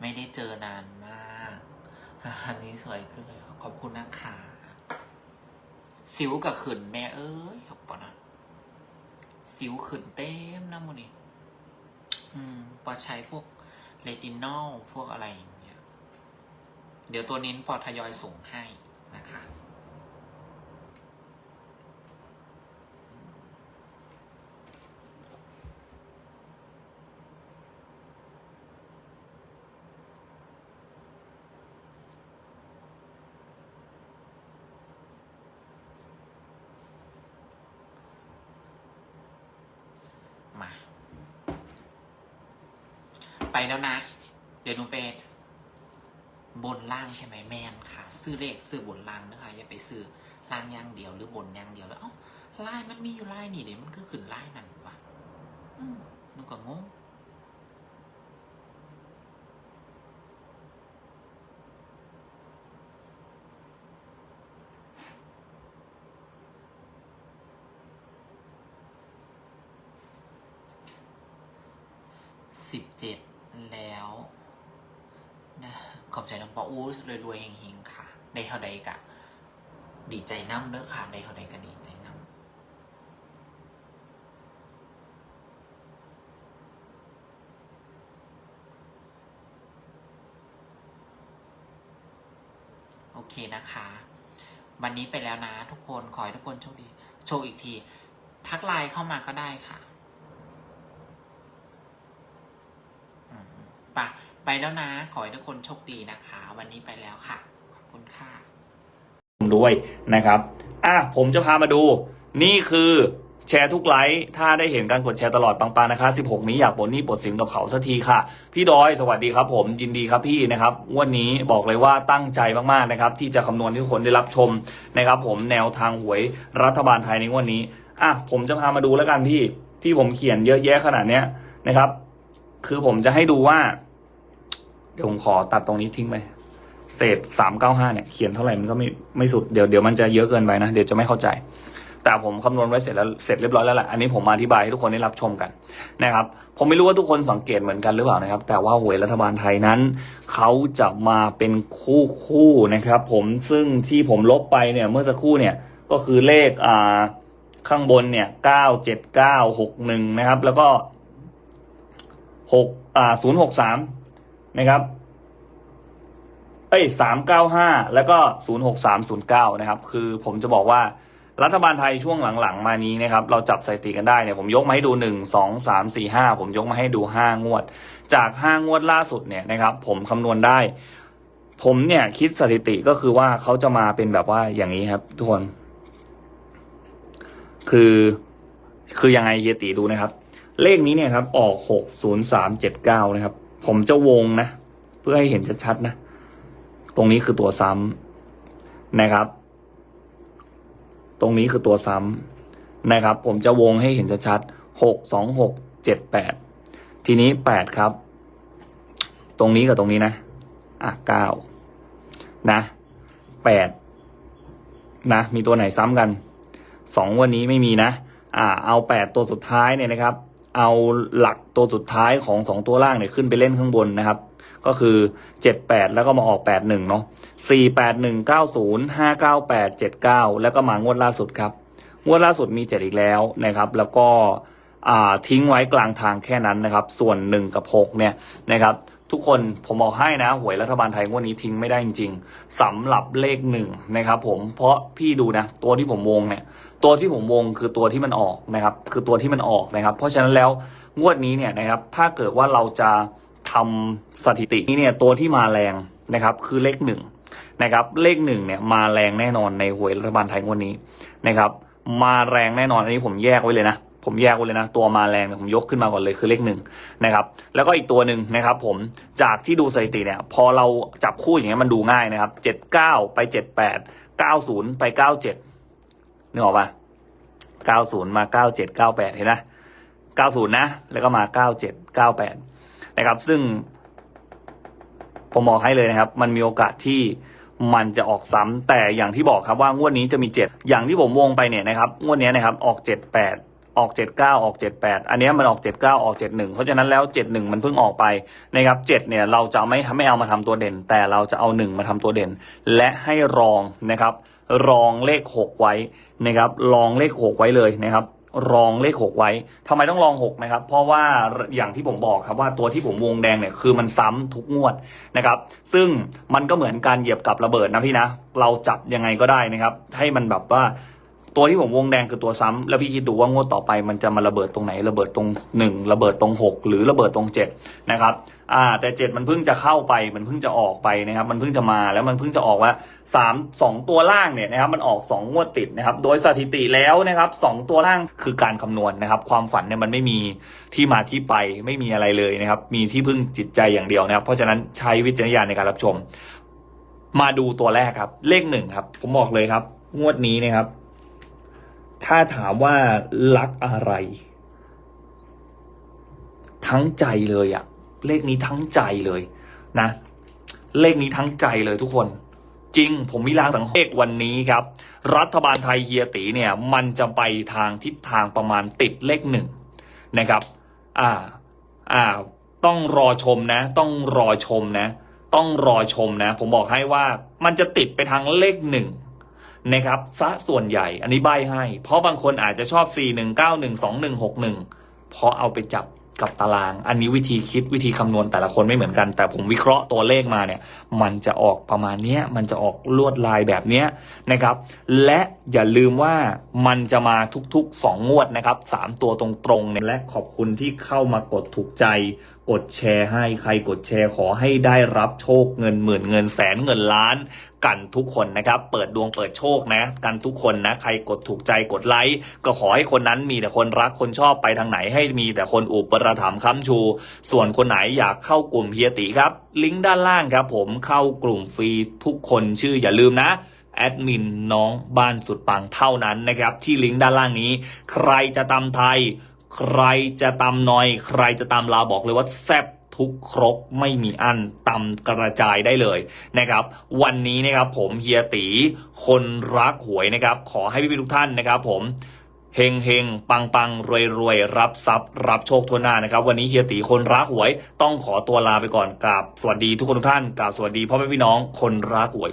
ไม่ได้เจอนานมาก อันนี้สวยขึ้นเลยขอบคุณนะคะสิวกับขืนแม่เอ้ยขอบปะนะสิวขืนเต็มนะโมนี่อืมปอใช้พวกเลตินอลพวกอะไรอย่างเงี้ย เดี๋ยวตัวนี้ปอทยอยส่งให้นะคะ ไปแล้วนะ เดี๋ยวหนูไปบนล่างใช่ไหมแมนค่ะ ซื้อเลขซื้อบนล่างนะคะอย่าไปซื้อล่างอย่างเดียวหรือบนอย่างเดียวแล้วเอ้าลายมันมีอยู่ลายนี่เดี๋ยวมันก็ขึ้นลายนั่นวะอืมหนูก็งงสิบเจ็ด แล้วนะขอบใจน้องปออู้รวยๆเฮงๆค่ะ ได้เท่าใดกะ ดีใจน้ำเด้อค่ะ ได้เท่าใดก็ดีใจน้ำโอเคนะคะ วันนี้ไปแล้วนะทุกคน ขอให้ทุกคนโชคดี โชว์อีกที ทักไลน์เข้ามาก็ได้ค่ะ อืม ไปแล้วนะ ขอให้ทุกคนโชคดีนะคะ วันนี้ไปแล้วค่ะ ขอบคุณค่ะด้วยนะครับ อะ ผมจะพามาดู นี่คือแชร์ทุกไลค์ถ้าได้เห็นการกดแชร์ตลอดปังๆนะคะ 16 นี้อยากปลดหนี้ปลดสินกับเขาสักทีค่ะ พี่ดอยสวัสดีครับผมยินดีครับพี่นะครับวันนี้บอกเลยว่าตั้งใจมากๆนะครับ ที่จะคำนวณให้ทุกคนได้รับชมนะครับ ผมแนวทางหวยรัฐบาลไทยในวันนี้อะผมจะพามาดูแล้วกันพี่ที่ผมเขียนเยอะแยะขนาดเนี้ยนะครับ คือผมจะให้ดูว่า เดี๋ยวผมขอตัดตรงนี้ทิ้งไปเศษสามเก้าห้าเนี่ยเขียนเท่าไหร่มันก็ไม่ไม่สุดเดี๋ยวเดี๋ยวมันจะเยอะเกินไปนะเดี๋ยวจะไม่เข้าใจ แต่ผมคำนวณไว้เสร็จแล้วเสร็จเรียบร้อยแล้วแหละอันนี้ผมมาอธิบายให้ทุกคนได้รับชมกันนะครับผมไม่รู้ว่าทุกคนสังเกตเหมือนกันหรือเปล่านะครับ แต่ว่าหวยรัฐบาลไทยนั้นเขาจะมาเป็นคู่คู่นะครับ ผมซึ่งที่ผมลบไปเนี่ยเมื่อสักครู่เนี่ยก็คือเลขอ่าข้างบนเนี่ยเก้าเจ็ดเก้าหกหนึ่งนะครับ แล้วก็หกอ่าศูนย์หกสาม นะครับ เอ้ยสามเก้าห้าแล้วก็ศูนย์หกสามศูนย์เก้านะครับ คือผมจะบอกว่ารัฐบาลไทยช่วงหลังๆ มานี้นะครับ เราจับสถิติกันได้เนี่ยผมยกมาให้ดูหนึ่งสองสามสี่ห้าผมยกมาให้ดูห้างวด จากห้างวดล่าสุดเนี่ยนะครับ ผมคำนวณได้ ผมเนี่ยคิดสถิติก็คือว่าเขาจะมาเป็นแบบว่าอย่างนี้ครับ ทุกคน คือคือยังไงเฮียติดูนะครับ เลขนี้เนี่ยครับ ออกหกศูนย์สามเจ็ดเก้านะครับ ผมจะวงนะ เพื่อให้เห็นชัดๆนะ ตรงนี้คือตัวซ้ำนะครับ ตรงนี้คือตัวซ้ำนะครับ ผมจะวงให้เห็นชัดๆหกสองหกเจ็ดแปดทีนี้แปดครับ ตรงนี้กับตรงนี้นะ อะเก้านะแปดนะ มีตัวไหนซ้ำกันสองวันนี้ไม่มีนะ อ่า เอาแปดตัวสุดท้ายเนี่ยนะครับ เอาหลักตัวสุดท้ายของสองตัวล่างเนี่ยขึ้นไปเล่นข้างบนนะครับ ก็คือเจ็ดแปดแล้วก็มาออกแปดหนึ่งเนาะสี่แปดหนึ่งเก้าศูนย์ห้าเก้าแปดเจ็ดเก้าแล้วก็มางวดล่าสุดครับ งวดล่าสุดมีเจ็ดอีกแล้วนะครับ แล้วก็ทิ้งไว้กลางทางแค่นั้นนะครับ ส่วนหนึ่งกับหกเนี่ยนะครับ ทุกคนผมบอกให้นะ หวยรัฐบาลไทยงวดนี้ทิ้งไม่ได้จริงๆสำหรับเลขหนึ่งนะครับผมเพราะพี่ดูนะ ตัวที่ผมวงเนี่ย ตัวที่ผมวงคือตัวที่มันออกนะครับ คือตัวที่มันออกนะครับ เพราะฉะนั้นแล้วงวดนี้เนี่ยนะครับ ถ้าเกิดว่าเราจะทำสถิตินี้เนี่ยตัวที่มาแรงนะครับคือเลขหนึ่งนะครับเลขหนึ่งเนี่ยมาแรงแน่นอนในหวยรัฐบาลไทยงวดนี้นะครับ มาแรงแน่นอนอันนี้ผมแยกไว้เลยนะ ผมแยกไว้เลยนะ ตัวมาแรงเนี่ยผมยกขึ้นมาก่อนเลยคือเลขหนึ่งนะครับแล้วก็อีกตัวหนึ่งนะครับผมจากที่ดูสถิติเนี่ยพอเราจับคู่อย่างเงี้ยมันดูง่ายนะครับเจ็ดเก้าไปเจ็ดแปดเก้าศูนย์ไปเก้าเจ็ดนึกออกปะ90มา97 98เจ็ดเก้าแปดเห็นไหม90นย์นะ แล้วก็มา97 98นะครับ ซึ่งผมบอกให้เลยนะครับ มันมีโอกาสที่มันจะออกซ้ำแต่อย่างที่บอกครับว่างวดนี้จะมี7อย่างที่ผมวงไปเนี่ยนะครับงวดนี้นะครับออก78 ออก 79 ออก 78 อันนี้มันออก 79 ออก 71 เพราะฉะนั้นแล้ว 71 มันเพิ่งออกไปนะครับ7เนี่ยเราจะไม่ไม่เอามาทำตัวเด่น แต่เราจะเอา 1 มาทำตัวเด่น และให้รองนะครับรองเลข 6 ไว้นะครับรองเลข 6 ไว้เลยนะครับรองเลข 6 ไว้ทำไมต้องรอง 6 นะครับ เพราะว่าอย่างที่ผมบอกครับว่าตัวที่ผมวงแดงเนี่ยคือมันซ้ำทุกงวดนะครับ ซึ่งมันก็เหมือนการเหยียบกับระเบิดนะพี่นะ เราจับยังไงก็ได้นะครับ ให้มันแบบว่า ตัวที่ผมวงแดงคือตัวซ้ำแล้วพี่คิดดูว่างวดต่อไปมันจะมาระเบิดตรงไหน ระเบิดตรงหนึ่งระเบิดตรงหกหรือระเบิดตรงเจ็ดนะครับอ่าแต่เจ็ดมันเพิ่งจะเข้าไปมันเพิ่งจะออกไปนะครับ มันเพิ่งจะมาแล้วมันเพิ่งจะออกว่าสามสองตัวล่างเนี่ยนะครับมันออกสองงวดติดนะครับโดยสถิติแล้วนะครับสองตัวล่างคือการคำนวณนะครับ ความฝันเนี่ยมันไม่มีที่มาที่ไปไม่มีอะไรเลยนะครับ มีที่พึ่งจิตใจอย่างเดียวนะครับ เพราะฉะนั้นใช้วิจารณญาณในการรับชม มาดูตัวแรกครับ เลขหนึ่งครับ ผมบอกเลยครับ งวดนี้นะครับ ถ้าถามว่ารักอะไร ทั้งใจเลยอะเลขนี้ทั้งใจเลยนะ เลขนี้ทั้งใจเลยทุกคน จริง ผมมีรางสังเลขวันนี้ครับ รัฐบาลไทยเฮียตีเนี่ย มันจะไปทางทิศทางประมาณติดเลขหนึ่งนะครับ อ่า อ่า ต้องรอชมนะ ต้องรอชมนะ ต้องรอชมนะ ผมบอกให้ว่ามันจะติดไปทางเลขหนึ่ง นะครับซะส่วนใหญ่ อันนี้ใบให้ เพราะบางคนอาจจะชอบ 4 1 9 1 2 1 6 1เพราะเอาไปจับกับตาราง อันนี้วิธีคิดวิธีคำนวณแต่ละคนไม่เหมือนกัน แต่ผมวิเคราะห์ตัวเลขมาเนี่ย มันจะออกประมาณเนี้ยมันจะออกลวดลายแบบเนี้ยนะครับ และอย่าลืมว่ามันจะมาทุกๆ 2 งวดนะครับ 3 ตัวตรงๆเนี่ยและขอบคุณที่เข้ามากดถูกใจ กดแชร์ให้ใครกดแชร์ขอให้ได้รับโชคเงินหมื่นเงินแสนเงินล้าน กันทุกคนนะครับ เปิดดวงเปิดโชคนะ กันทุกคนนะ ใครกดถูกใจกดไลค์ก็ขอให้คนนั้นมีแต่คนรักคนชอบไปทางไหนให้มีแต่คนอุปถัมภ์ค้ำชู ส่วนคนไหนอยากเข้ากลุ่มเฮียติครับ ลิงก์ด้านล่างครับ ผมเข้ากลุ่มฟรีทุกคนชื่ออย่าลืมนะแอดมินน้องบ้านสุดปังเท่านั้นนะครับที่ลิงก์ด้านล่างนี้ ใครจะตำไทย ใครจะตำหน่อย ใครจะตำลาบอกเลยว่าแซ่บทุกครบไม่มีอันตำกระจายได้เลยนะครับ วันนี้นะครับผมเฮียตีคนรักหวยนะครับ ขอให้พี่ๆทุกท่านนะครับ ผมเฮงเฮงปังปังรวยรวยรับทรัพย์ รับโชคทั่วหน้านะครับ วันนี้เฮียตีคนรักหวย ต้องขอตัวลาไปก่อนกราบสวัสดีทุกคนทุกท่านกราบสวัสดีพ่อแม่พี่น้องคนรักหวย